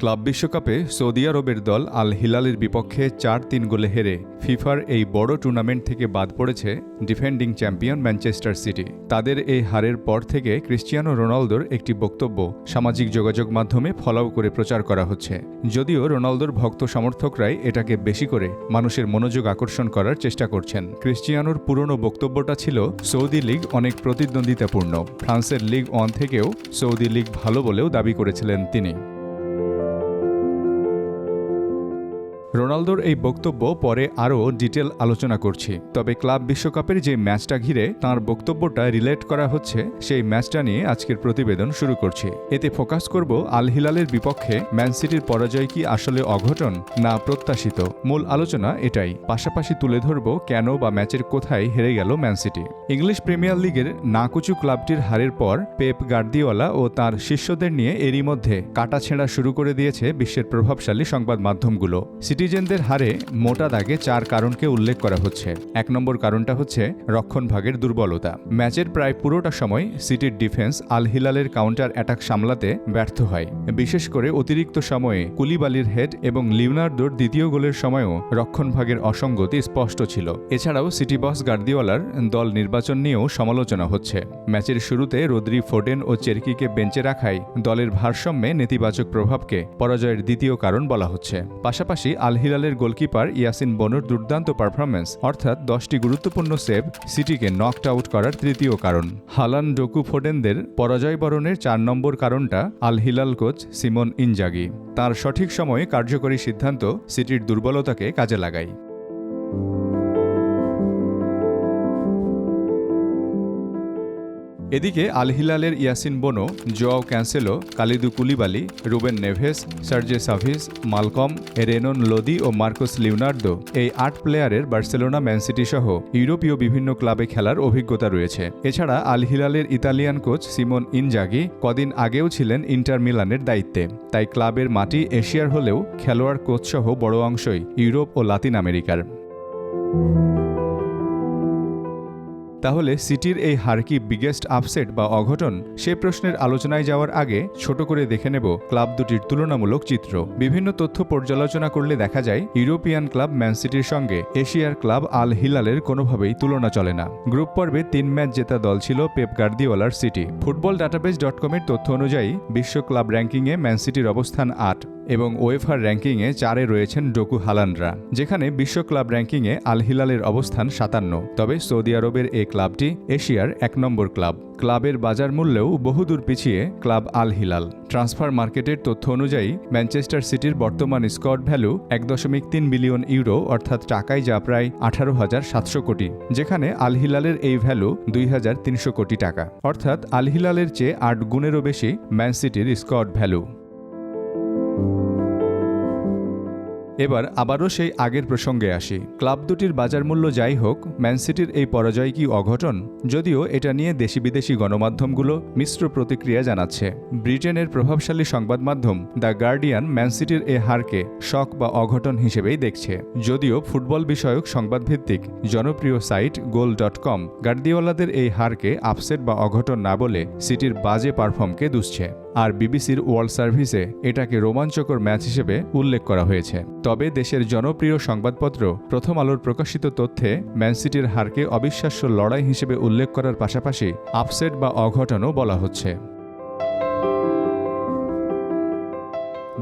Club বিশ্বকাপে Saudi আরবের দল আল হিলালের বিপক্ষে চার তিন গোলে হেরে ফিফার এই বড় টুর্নামেন্ট থেকে বাদ পড়েছে ডিফেন্ডিং চ্যাম্পিয়ন ম্যানচেস্টার সিটি। তাদের এই হারের পর থেকে ক্রিশ্চিয়ানো রোনালদোর একটি বক্তব্য সামাজিক যোগাযোগ মাধ্যমে ফলাও করে প্রচার করা হচ্ছে। যদিও রোনালদোর ভক্ত সমর্থকরাই এটাকে বেশি করে মানুষের মনোযোগ আকর্ষণ করার চেষ্টা করছেন। ক্রিশ্চিয়ানোর পুরনো বক্তব্যটা ছিল, সৌদি লীগ অনেক প্রতিদ্বন্দ্বিতাপূর্ণ। ফ্রান্সের লিগ ওয়ান থেকেও সৌদি লীগ ভালো বলেও দাবি করেছিলেন তিনি। রোনালদোর এই বক্তব্য পরে আরও ডিটেল আলোচনা করছি। তবে ক্লাব বিশ্বকাপের যে ম্যাচটা ঘিরে তার বক্তব্যটা রিলেট করা হচ্ছে, সেই ম্যাচটা নিয়ে আজকের প্রতিবেদন শুরু করছি। এতে ফোকাস করব আল হিলালের বিপক্ষে ম্যান সিটির পরাজয় কি আসলে অঘটন না প্রত্যাশিত। মূল আলোচনা এটাই। পাশাপাশি তুলে ধরব কেন বা ম্যাচের কোথায় হেরে গেল ম্যান সিটি। ইংলিশ প্রিমিয়ার লিগের নাকুচু ক্লাবটির হারের পর পেপ গার্দিওয়ালা ও তার শিষ্যদের নিয়ে এরই মধ্যে কাটা ছেঁড়া শুরু করে দিয়েছে বিশ্বের প্রভাবশালী সংবাদ মাধ্যমগুলো সিটিজেনদের হারে মোটা দাগে চার কারণকে উল্লেখ করা হচ্ছে। এক নম্বর কারণটা হচ্ছে রক্ষণভাগের দুর্বলতা। ম্যাচের প্রায় পুরোটা সময় সিটির ডিফেন্স আল হিলালের কাউন্টার অ্যাটাক সামলাতে ব্যর্থ হয়। বিশেষ করে অতিরিক্ত সময়ে কুলিবালির হেড এবং লিওনার্দোর দ্বিতীয় গোলের সময়ও রক্ষণভাগের অসঙ্গতি স্পষ্ট ছিল। এছাড়াও সিটি বস গার্দিওয়ালার দল নির্বাচন নিয়েও সমালোচনা হচ্ছে। ম্যাচের শুরুতে রোদ্রি ফোডেন ও চেরকিকে বেঞ্চে রাখাই দলের ভারসাম্যে নেতিবাচক প্রভাবকে পরাজয়ের দ্বিতীয় কারণ বলা হচ্ছে। পাশাপাশি আল হিলালের গোলকিপার ইয়াসিন বনুর দুর্দান্ত পারফরমেন্স অর্থাৎ দশটি গুরুত্বপূর্ণ সেভ, সিটিকে নকড আউট করার তৃতীয় কারণ। হালান ডোকু ফোডেনদের পরাজয় বরণের চার নম্বর কারণটা Al Hilal coach Simone Inzaghi. তার সঠিক সময়ে কার্যকরী সিদ্ধান্ত সিটির দুর্বলতাকে কাজে লাগায়। এদিকে Al হিলালের Yassine Bounou Joao Cancelo Kalidou Koulibaly, Ruben Neves, Sergej Savic, Malcom Renan Lodi ও মার্কোস লিওনার্দো এই আট প্লেয়ারের বার্সেলোনা ম্যানসিটি সহ ইউরোপীয় বিভিন্ন ক্লাবে খেলার অভিজ্ঞতা রয়েছে। এছাড়া আল হিলালের ইতালিয়ান কোচ সিমন ইনজাগি কদিন আগেও ছিলেন ইন্টার মিলানের দায়িত্বে। তাই ক্লাবের মাটি এশিয়ার হলেও খেলোয়াড় কোচসহ বড় অংশই ইউরোপ ও লাতিন আমেরিকার। তাহলে সিটির এই হার কি বিগেস্ট আপসেট বা অঘটন? সে প্রশ্নের আলোচনায় যাওয়ার আগে ছোট করে দেখে নেব ক্লাব দুটির তুলনামূলক চিত্র। বিভিন্ন তথ্য পর্যালোচনা করলে দেখা যায়, ইউরোপিয়ান ক্লাব ম্যান সিটির সঙ্গে এশিয়ার ক্লাব আল হিলালের কোনোভাবেই তুলনা চলে না। গ্রুপ পর্বে তিন ম্যাচ জেতা দল ছিল পেপ গার্দিওয়ালার সিটি। ফুটবল ডাটাবেস ডট কমের তথ্য অনুযায়ী, বিশ্ব ক্লাব র্যাঙ্কিংয়ে ম্যান সিটির অবস্থান আট। এবং ওয়েফার র্যাঙ্কিংয়ে চারে রয়েছেন ডোকু হালানরা, যেখানে বিশ্ব ক্লাব র্যাঙ্কিংয়ে আল হিলালের অবস্থান সাতান্ন। তবে সৌদি আরবের এই ক্লাবটি এশিয়ার এক নম্বর ক্লাব। ক্লাবের বাজার মূল্যেও বহুদূর পিছিয়ে ক্লাব আল হিলাল। ট্রান্সফার মার্কেটের তথ্য অনুযায়ী, ম্যানচেস্টার সিটির বর্তমান স্কট ভ্যালু এক দশমিক তিন বিলিয়ন ইউরো, অর্থাৎ টাকায় যা প্রায় আঠারো হাজার সাতশো কোটি, যেখানে আল হিলালের এই ভ্যালু দুই হাজার তিনশো কোটি টাকা। অর্থাৎ আল হিলালের চেয়ে আট গুণেরও বেশি ম্যান সিটির স্কট ভ্যালু। এবার আবারও সেই আগের প্রসঙ্গে আসি। ক্লাব দুটির বাজার মূল্য যাই হোক, ম্যান সিটির এই পরাজয় কি অঘটন? যদিও এটা নিয়ে দেশি বিদেশি গণমাধ্যমগুলো মিশ্র প্রতিক্রিয়া জানাচ্ছে। ব্রিটেনের প্রভাবশালী সংবাদ মাধ্যম দ্য গার্ডিয়ান ম্যানসিটির এ হারকে শক বা অঘটন হিসেবেই দেখছে। যদিও ফুটবল বিষয়ক সংবাদভিত্তিক জনপ্রিয় সাইট গোল ডট কম গার্দিওয়ালাদের এই হারকে আপসেট বা অঘটন না বলে সিটির বাজে পারফর্মকে দুষছে। আর বিবিসির ওয়ার্ল্ড সার্ভিসে এটাকে রোমাঞ্চকর ম্যাচ হিসেবে উল্লেখ করা হয়েছে। তবে দেশের জনপ্রিয় সংবাদপত্র প্রথম আলোর প্রকাশিত তথ্যে ম্যানসিটির হারকে অবিশ্বাস্য লড়াই হিসেবে উল্লেখ করার পাশাপাশি আপসেট বা অঘটনও বলা হচ্ছে।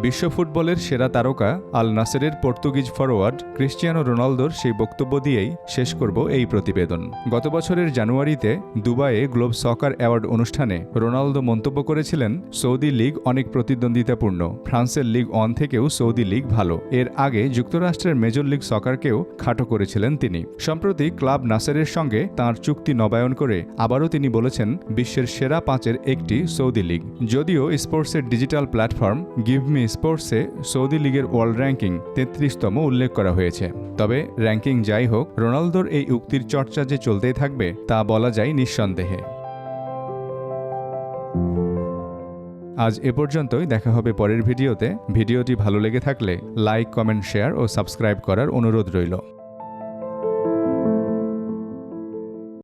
বিশ্ব ফুটবলের সেরা তারকা আল নাসেরের পর্তুগিজ ফরোয়ার্ড ক্রিশ্চিয়ানো রোনালদোর সেই বক্তব্য দিয়েই শেষ করব এই প্রতিবেদন। গত বছরের জানুয়ারিতে দুবাইয়ে গ্লোব সকার অ্যাওয়ার্ড অনুষ্ঠানে রোনালদো মন্তব্য করেছিলেন, সৌদি লীগ অনেক প্রতিদ্বন্দ্বিতাপূর্ণ, ফ্রান্সের লিগ অন থেকেও সৌদি লীগ ভালো। এর আগে যুক্তরাষ্ট্রের মেজর লীগ সকারকেও খাটো করেছিলেন তিনি। সম্প্রতি ক্লাব নাসেরের সঙ্গে তার চুক্তি নবায়ন করে আবারও তিনি বলেছেন, বিশ্বের সেরা পাঁচের একটি সৌদি লীগ। যদিও স্পোর্টসের ডিজিটাল প্ল্যাটফর্ম গিভ মি স্পোর্টসে সৌদি লীগের ওয়ার্ল্ড র্যাঙ্কিং তেত্রিশতম উল্লেখ করা হয়েছে। তবে র্যাঙ্কিং যাই হোক, রোনালদোর এই উক্তির চর্চা যে চলতেই থাকবে, তা বলা যায় নিঃসন্দেহে। আজ এ পর্যন্তই, দেখা হবে পরের ভিডিওতে। ভিডিওটি ভালো লেগে থাকলে লাইক, কমেন্ট, শেয়ার ও সাবস্ক্রাইব করার অনুরোধ রইল।